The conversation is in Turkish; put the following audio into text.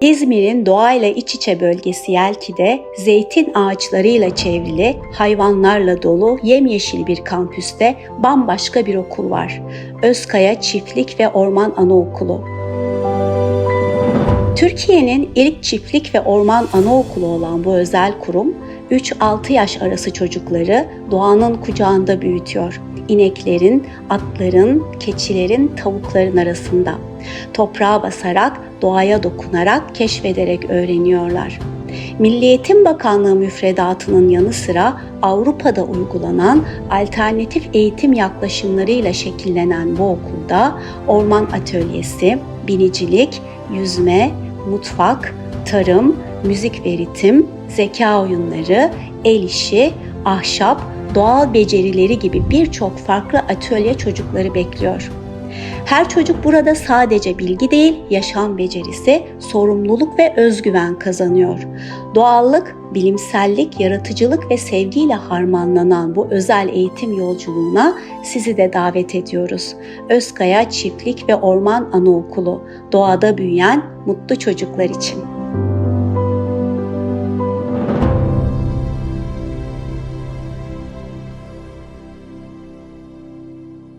İzmir'in doğayla iç içe bölgesi Yelki'de zeytin ağaçlarıyla çevrili, hayvanlarla dolu yemyeşil bir kampüste bambaşka bir okul var. Özkaya Çiftlik ve Orman Anaokulu. Türkiye'nin ilk çiftlik ve orman anaokulu olan bu özel kurum 3-6 yaş arası çocukları doğanın kucağında büyütüyor. İneklerin, atların, keçilerin, tavukların arasında. Toprağa basarak, doğaya dokunarak, keşfederek öğreniyorlar. Milli Eğitim Bakanlığı müfredatının yanı sıra Avrupa'da uygulanan alternatif eğitim yaklaşımlarıyla şekillenen bu okulda orman atölyesi, binicilik, yüzme, mutfak, tarım, müzik ve ritim, zeka oyunları, el işi, ahşap, doğal becerileri gibi birçok farklı atölye çocukları bekliyor. Her çocuk burada sadece bilgi değil, yaşam becerisi, sorumluluk ve özgüven kazanıyor. Doğallık, bilimsellik, yaratıcılık ve sevgiyle harmanlanan bu özel eğitim yolculuğuna sizi de davet ediyoruz. Özkaya Çiftlik ve Orman Anaokulu, doğada büyüyen mutlu çocuklar için.